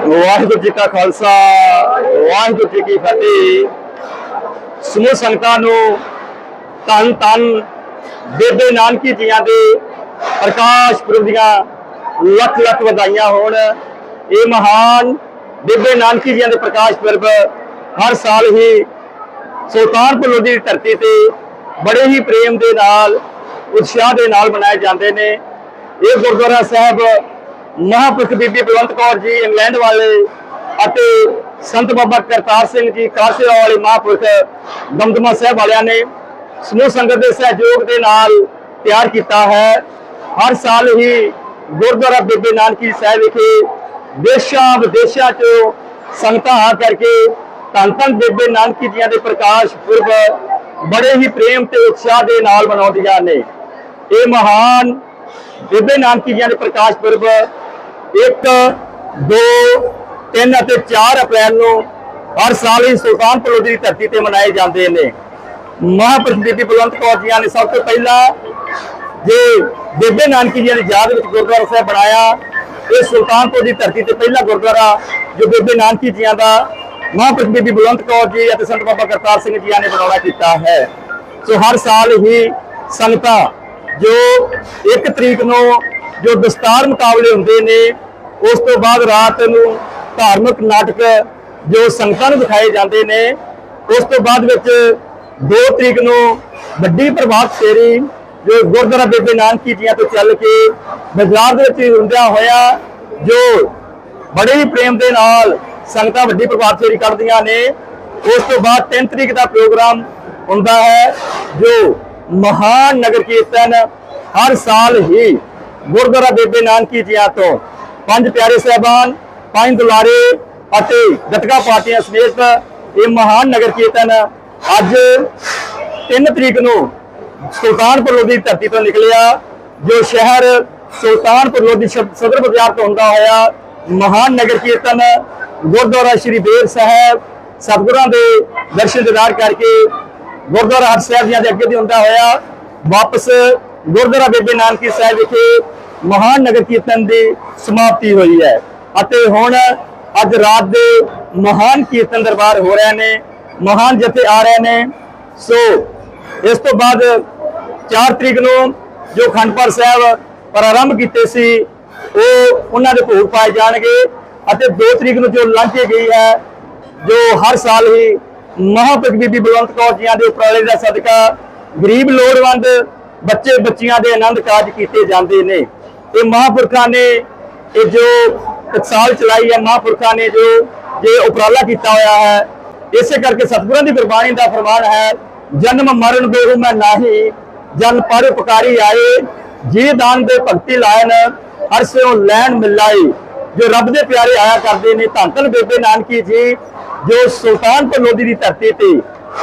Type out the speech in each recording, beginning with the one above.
ਵਾਹਿਗੁਰੂ ਜੀ ਕਾ ਖਾਲਸਾ, ਵਾਹਿਗੁਰੂ ਜੀ ਕੀ ਫਤਿਹ। ਸਮੂਹ ਸੰਗਤਾਂ ਨੂੰ ਧੰਨ ਧੰਨ ਬੇਬੇ ਨਾਨਕੀ ਜੀਆਂ ਦੇ ਪ੍ਰਕਾਸ਼ ਪੁਰਬ ਦੀਆਂ ਲੱਖ ਲੱਖ ਵਧਾਈਆਂ ਹੋਣ। ਇਹ ਮਹਾਨ ਬੇਬੇ ਨਾਨਕੀ ਜੀਆਂ ਦੇ ਪ੍ਰਕਾਸ਼ ਪੁਰਬ ਹਰ ਸਾਲ ਹੀ ਸੁਲਤਾਨਪੁਰ ਲੋਧੀ ਦੀ ਧਰਤੀ ਤੇ ਬੜੇ ਹੀ ਪ੍ਰੇਮ ਦੇ ਨਾਲ, ਉਤਸ਼ਾਹ ਦੇ ਨਾਲ ਮਨਾਏ ਜਾਂਦੇ ਨੇ। ਇਹ ਗੁਰਦੁਆਰਾ ਸਾਹਿਬ ਮਹਾਂਪੁਰਖ ਬੀਬੀ ਬਲਵੰਤ ਕੌਰ ਜੀ, ਇੰਗਲੈਂਡ ਵਾਲੇ ਅਤੇ ਸੰਤ ਬਾਬਾ ਕਰਤਾਰ ਸਿੰਘ ਜੀ ਕਾਸਿਆ ਵਾਲੇ ਮਹਾਂਪੁਰਖ ਦਮਦਮਾ ਸਾਹਿਬ ਵਾਲਿਆਂ ਨੇ ਸਮੂਹ ਸੰਗਤ ਦੇ ਸਹਿਯੋਗ ਦੇ ਨਾਲ ਤਿਆਰ ਕੀਤਾ ਹੈ। ਹਰ ਸਾਲ ਹੀ ਗੁਰਦੁਆਰਾ ਬੀਬੀ ਨਾਨਕੀ ਸਾਹਿਬ ਵਿਖੇ ਦੇਸ਼ਾਂ ਵਿਦੇਸ਼ਾਂ ਚੋਂ ਸੰਗਤਾਂ ਆ ਕਰਕੇ ਧੰਨ ਧੰਨ ਬੇਬੇ ਨਾਨਕੀ ਜੀਆਂ ਦੇ ਪ੍ਰਕਾਸ਼ ਪੁਰਬ ਬੜੇ ਹੀ ਪ੍ਰੇਮ ਤੇ ਉਤਸ਼ਾਹ ਦੇ ਨਾਲ ਮਨਾਉਂਦੀਆਂ ਨੇ। ਇਹ ਮਹਾਨ ਬੇਬੇ ਨਾਨਕੀ ਜੀਆਂ ਦੇ ਪ੍ਰਕਾਸ਼ ਪੁਰਬ 1 2 3 ਅਤੇ 4 ਅਪ੍ਰੈਲ ਨੂੰ ਹਰ ਸਾਲ ਹੀ ਸੁਲਤਾਨਪੁਰ ਲੋਧੀ ਦੀ ਧਰਤੀ ਤੇ ਮਨਾਏ ਜਾਂਦੇ ਨੇ। ਮਹਾਂਪੁਰਖ ਬੀਬੀ ਬਲਵੰਤ ਕੌਰ ਜੀਆਂ ਨੇ ਸਭ ਤੋਂ ਪਹਿਲਾਂ ਜੇ ਬੇਬੇ ਨਾਨਕੀ ਜੀਆਂ ਦੀ ਯਾਦ ਵਿੱਚ ਗੁਰਦੁਆਰਾ ਸਾਹਿਬ ਬਣਾਇਆ, ਇਹ ਸੁਲਤਾਨਪੁਰ ਦੀ ਧਰਤੀ ਤੇ ਪਹਿਲਾ ਗੁਰਦੁਆਰਾ ਜੋ ਬੇਬੇ ਨਾਨਕੀ ਜੀਆਂ ਦਾ ਮਹਾਂਪੁਰਖ ਬੀਬੀ ਬਲਵੰਤ ਕੌਰ ਜੀ ਅਤੇ ਸੰਤ ਬਾਬਾ ਕਰਤਾਰ ਸਿੰਘ ਜੀਆਂ ਨੇ ਬਣਾਉਣਾ ਕੀਤਾ ਹੈ। ਸੋ ਹਰ ਸਾਲ ਹੀ ਸੰਗਤਾਂ ਜੋ 1 ਤਰੀਕ ਨੂੰ ਜੋ ਦਸਤਾਰ ਮੁਕਾਬਲੇ ਹੁੰਦੇ ਨੇ, ਉਸ ਤੋਂ ਬਾਅਦ ਰਾਤ ਨੂੰ ਧਾਰਮਿਕ ਨਾਟਕ ਜੋ ਸੰਗਤਾਂ ਨੂੰ ਦਿਖਾਏ ਜਾਂਦੇ ਨੇ, ਉਸ ਤੋਂ ਬਾਅਦ ਵਿੱਚ 2 ਤਰੀਕ ਨੂੰ ਵੱਡੀ ਪ੍ਰਭਾਤ ਫੇਰੀ ਜੋ ਗੁਰਦੁਆਰਾ ਬੇਬੇ ਨਾਨਕੀ ਜੀਆਂ ਤੋਂ ਚੱਲ ਕੇ ਬਾਜ਼ਾਰ ਦੇ ਵਿੱਚ ਹੁੰਦਿਆਂ ਹੋਇਆ, ਜੋ ਬੜੇ ਹੀ ਪ੍ਰੇਮ ਦੇ ਨਾਲ ਸੰਗਤਾਂ ਵੱਡੀ ਪ੍ਰਭਾਤ ਫੇਰੀ ਕੱਢਦੀਆਂ ਨੇ, ਉਸ ਤੋਂ ਬਾਅਦ 3 ਤਰੀਕ ਦਾ ਪ੍ਰੋਗਰਾਮ ਹੁੰਦਾ ਹੈ, ਜੋ ਮਹਾਨ ਨਗਰ ਕੀਰਤਨ ਹਰ ਸਾਲ ਹੀ ਗੁਰਦੁਆਰਾ ਬੇਬੇ ਨਾਨਕੀ ਜੀਆਂ ਤੋਂ। ਪੰਜ ਪਿਆਰੇ ਸਹਿਬਾਨ, ਪੰਜ ਦੁਲਾਰੇ ਅਤੇ ਗਤਕਾ ਪਾਰਟੀਆਂ ਸਮੇਤ ਇਹ ਮਹਾਨ ਨਗਰ ਕੀਰਤਨ ਅੱਜ 3 ਤਰੀਕ ਨੂੰ ਸੁਲਤਾਨਪੁਰ ਲੋਧੀ ਦੀ ਧਰਤੀ ਤੋਂ ਨਿਕਲਿਆ, ਜੋ ਸ਼ਹਿਰ ਸੁਲਤਾਨਪੁਰ ਲੋਧੀ ਸਦਰ ਬਾਜ਼ਾਰ ਤੋਂ ਹੁੰਦਾ ਹੋਇਆ ਮਹਾਨ ਨਗਰ ਕੀਰਤਨ ਗੁਰਦੁਆਰਾ ਸ਼੍ਰੀ ਬੇਰ ਸਾਹਿਬ, ਸਤਿਗੁਰਾਂ ਦੇ ਦਰਸ਼ਨ ਦਿਦਾਰ ਕਰਕੇ ਗੁਰਦੁਆਰਾ ਹਰ ਸਾਹਿਬ ਦੀਆਂ ਦੇ ਅੱਗੇ ਦੀ ਹੁੰਦਾ ਹੋਇਆ, ਵਾਪਸ ਗੁਰਦੁਆਰਾ ਬੇਬੇ ਨਾਨਕੀ ਸਾਹਿਬ ਵਿਖੇ ਮਹਾਨ ਨਗਰ ਕੀਰਤਨ ਦੀ ਸਮਾਪਤੀ ਹੋਈ ਹੈ। ਅਤੇ ਹੁਣ ਅੱਜ ਰਾਤ ਦੇ ਮਹਾਨ ਕੀਰਤਨ ਦਰਬਾਰ ਹੋ ਰਹੇ ਨੇ, ਮਹਾਨ ਜਥੇ ਆ ਰਹੇ ਨੇ, ਸੋ ਇਸ ਤੋਂ ਬਾਅਦ 4 ਤਰੀਕ ਨੂੰ ਜੋ ਖੰਡਪੁਰ ਸਾਹਿਬ ਪ੍ਰਾਰੰਭ ਕੀਤੇ ਸੀ, ਉਹ ਉਹਨਾਂ ਦੇ ਭੋਗ ਪਾਏ ਜਾਣਗੇ। ਅਤੇ 2 ਤਰੀਕ ਨੂੰ ਜੋ ਲਾਂਘੇ ਗਈ ਹੈ, ਜੋ ਹਰ ਸਾਲ ਹੀ ਮਹਾਂਪੁਰਖ ਬੀਬੀ ਬਲਵੰਤ ਕੌਰ ਜੀਆਂ ਦੇ ਉਪਰਾਲੇ ਦਾ ਸਦਕਾ ਗਰੀਬ ਲੋੜਵੰਦ ਬੱਚੇ ਬੱਚੀਆਂ ਦੇ ਆਨੰਦ ਕਾਰਜ ਕੀਤੇ ਜਾਂਦੇ ਨੇ। ਇਹ ਮਹਾਂਪੁਰਖਾਂ ਨੇ ਇਹ ਜੋ ਟਕਸਾਲ ਚਲਾਈ ਹੈ, ਮਹਾਂਪੁਰਖਾਂ ਨੇ ਜੋ ਜੇ ਉਪਰਾਲਾ ਕੀਤਾ ਹੋਇਆ ਹੈ, ਇਸੇ ਕਰਕੇ ਸਤਿਗੁਰਾਂ ਦੀ ਗੁਰਬਾਣੀ ਦਾ ਫਰਮਾਨ ਹੈ, ਜਨਮ ਮਰਨ ਦੋਹ ਮੈਂ ਨਾਹੀ, ਜਨ ਪਰ ਆਏ ਜੀ ਦਾਨ ਦੇ ਭਗਤੀ ਲਾਇਨ, ਹਰ ਸਿਓ ਲੈਣ ਮਿਲਾਈ ਜੋ ਰੱਬ ਦੇ ਪਿਆਰੇ ਆਇਆ ਕਰਦੇ ਨੇ, ਧੰਨ ਧੰਨ ਬੇਬੇ ਨਾਨਕੀ ਜੀ, ਜੋ ਸੁਲਤਾਨਪੁਰ ਲੋਧੀ ਦੀ ਧਰਤੀ ਤੇ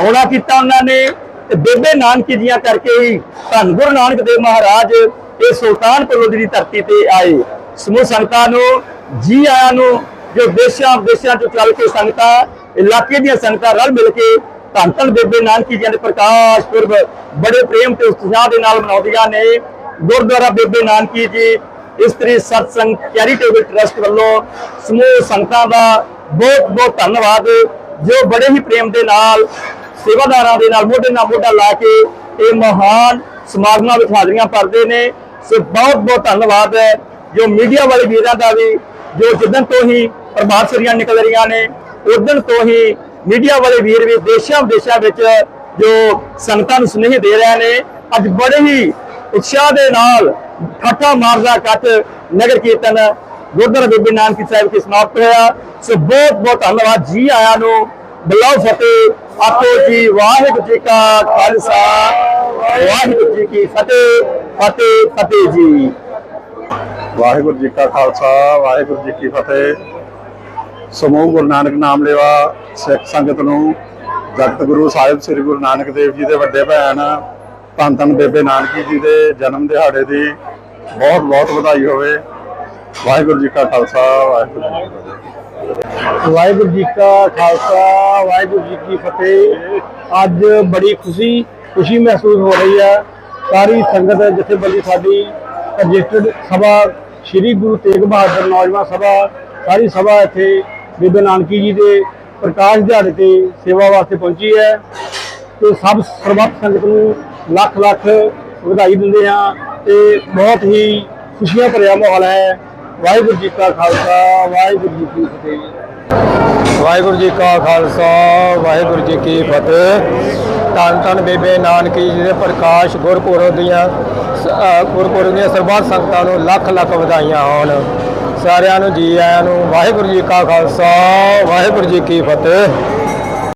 ਆਉਣਾ ਕੀਤਾ ਉਹਨਾਂ ਨੇ, ਤੇ ਬੇਬੇ ਨਾਨਕੀ ਜੀਆਂ ਕਰਕੇ ਹੀ ਧੰਨ ਗੁਰੂ ਨਾਨਕ ਦੇਵ ਮਹਾਰਾਜ ਇਹ ਸੁਲਤਾਨਪੁਰ ਲੋਧੀ ਦੀ ਧਰਤੀ ਤੇ ਆਏ। ਸਮੂਹ ਸੰਗਤਾਂ ਨੂੰ, ਜੀ ਆਇਆਂ ਨੂੰ, ਜੋ ਦੇਸ਼ਾਂ ਵਿਦੇਸ਼ਾਂ ਤੋਂ ਚੱਲ ਕੇ ਸੰਗਤਾਂ, ਇਲਾਕੇ ਦੀਆਂ ਸੰਗਤਾਂ ਰਲ ਮਿਲ ਕੇ ਧੰਨ ਧੰਨ ਬੇਬੇ ਨਾਨਕੀ ਜੀਆਂ ਦੇ ਪ੍ਰਕਾਸ਼ ਪੁਰਬ ਬੜੇ ਪ੍ਰੇਮ ਤੇ ਉਤਸ਼ਾਹ ਦੇ ਨਾਲ ਮਨਾਉਂਦੀਆਂ ਨੇ। ਗੁਰਦੁਆਰਾ ਬੇਬੇ ਨਾਨਕੀ ਜੀ ਇਸਤਰੀ ਸਤਸੰਗ ਚੈਰੀਟੇਬਲ ਟਰਸਟ ਵੱਲੋਂ ਸਮੂਹ ਸੰਗਤਾਂ ਦਾ ਬਹੁਤ ਬਹੁਤ ਧੰਨਵਾਦ। ਜੋ ਬੜੇ ਹੀ ਪ੍ਰੇਮ ਦੇ ਨਾਲ, ਸੇਵਾਦਾਰਾਂ ਦੇ ਨਾਲ, ਮੋਢੇ ਨਾਲ ਮੋਢਾ ਲਾ ਕੇ ਇਹ ਮਹਾਨ ਸਮਾਗਮਾਂ ਵਿੱਚ ਹਾਜ਼ਰੀਆਂ ਭਰਦੇ ਨੇ। ਸੋ ਬਹੁਤ ਬਹੁਤ ਧੰਨਵਾਦ ਹੈ। ਜੋ ਮੀਡੀਆ ਵਾਲੇ ਵੀਰਾਂ ਦਾ ਵੀ, ਜੋ ਜਿੱਦਣ ਤੋਂ ਹੀ ਪ੍ਰਭਾਤ ਫੇਰੀਆਂ ਨਿਕਲ ਰਹੀਆਂ ਨੇ, ਉਦੋਂ ਤੋਂ ਹੀ ਮੀਡੀਆ ਵਾਲੇ ਵੀਰ ਵੀ ਦੇਸ਼ਾਂ ਵਿਦੇਸ਼ਾਂ ਵਿੱਚ ਜੋ ਸੰਗਤਾਂ ਨੂੰ ਸੁਨੇਹੇ ਦੇ ਰਹੇ ਨੇ, ਅੱਜ ਬੜੇ ਹੀ ਉਤਸ਼ਾਹ ਦੇ ਨਾਲ ਠਾਠਾ ਮਾਰਦਾ ਕੱਟ ਨਗਰ ਕੀਰਤਨ ਗੁਰਦੁਆਰਾ ਬੀਬੀ ਨਾਨਕੀ ਸਾਹਿਬ ਕੇ ਸਮਾਪਤ ਹੋਇਆ। ਸੋ ਬਹੁਤ ਬਹੁਤ ਧੰਨਵਾਦ ਜੀ ਆਇਆਂ ਨੂੰ। ਬਲਾਉ ਫਤਿਹ। ਆਪੋ ਜੀ, ਵਾਹਿਗੁਰੂ ਜੀ ਕਾ ਖਾਲਸਾ। ਵਾਹਿਗੁਰੂ ਜੀ ਕੀ ਫਤਿਹ। ਫਤਿਹ ਫਤਿਹ ਜੀ। ਵਾਹਿਗੁਰੂ ਜੀ ਕਾ ਖਾਲਸਾ, ਵਾਹਿਗੁਰੂ ਜੀ ਕੀ ਫਤਿਹ। ਸਮੂਹ ਗੁਰੂ ਨਾਨਕ ਨਾਮ ਲੇਵਾ ਸਿੱਖ ਸੰਗਤ ਨੂੰ। ਜਗਤ ਗੁਰੂ ਸਾਹਿਬ ਸ੍ਰੀ ਗੁਰੂ ਨਾਨਕ ਦੇਵ ਜੀ ਦੇ ਵੱਡੇ ਭੈਣ ਧੰਨ ਧੰਨ ਬੇਬੇ ਨਾਨਕੀ ਜੀ ਦੇ ਜਨਮ ਦਿਹਾੜੇ ਦੀ ਬਹੁਤ ਬਹੁਤ ਵਧਾਈ ਹੋਵੇ। ਵਾਹਿਗੁਰੂ ਜੀ ਕਾ ਖਾਲਸਾ, ਵਾਹਿਗੁਰੂ ਜੀ ਕੀ ਫਤਿਹ। ਵਾਹਿਗੁਰੂ ਜੀ ਕਾ ਖਾਲਸਾ, ਵਾਹਿਗੁਰੂ ਜੀ ਕੀ ਫਤਿਹ। ਅੱਜ ਬੜੀ ਖੁਸ਼ੀ ਖੁਸ਼ੀ ਮਹਿਸੂਸ ਹੋ ਰਹੀ ਹੈ। ਸਾਰੀ ਸੰਗਤ ਜਥੇਬੰਦੀ ਸਾਡੀ, ਰਜਿਸਟਰਡ ਸਭਾ, ਸ੍ਰੀ ਗੁਰੂ ਤੇਗ ਬਹਾਦਰ ਨੌਜਵਾਨ ਸਭਾ, ਸਾਰੀ ਸਭਾ ਇੱਥੇ ਬੇਬੇ ਨਾਨਕੀ ਜੀ ਦੇ ਪ੍ਰਕਾਸ਼ ਦਿਹਾੜੇ ਤੇ ਸੇਵਾ ਵਾਸਤੇ ਪਹੁੰਚੀ ਹੈ। ਤੇ ਸਭ ਸਰਬੱਤ ਸੰਗਤ ਨੂੰ ਲੱਖ ਲੱਖ ਵਧਾਈ ਦਿੰਦੇ ਹਾਂ ਤੇ ਬਹੁਤ ਹੀ ਖੁਸ਼ੀਆਂ ਭਰਿਆ ਮਾਹੌਲ ਹੈ। ਵਾਹਿਗੁਰੂ ਜੀ ਕਾ ਖਾਲਸਾ, ਵਾਹਿਗੁਰੂ ਜੀ ਕੀ ਫਤਿਹ। ਵਾਹਿਗੁਰੂ ਜੀ ਕਾ ਖਾਲਸਾ, ਵਾਹਿਗੁਰੂ ਜੀ ਕੀ ਫਤਿਹ। ਧੰਨ ਧੰਨ ਬੇਬੇ ਨਾਨਕੀ ਜੀ ਦੇ ਪ੍ਰਕਾਸ਼ ਗੁਰਪੁਰਬ ਦੀਆਂ ਗੁਰਪੁਰਬ ਦੀਆਂ ਸਰਬੱਤ ਸੰਗਤਾਂ ਨੂੰ ਲੱਖ ਲੱਖ ਵਧਾਈਆਂ ਹੋਣ। ਸਾਰਿਆਂ ਨੂੰ ਜੀ ਆਇਆਂ ਨੂੰ ਵਾਹਿਗੁਰੂ ਜੀ ਕਾ ਖਾਲਸਾ, ਵਾਹਿਗੁਰੂ ਜੀ ਕੀ ਫਤਿਹ।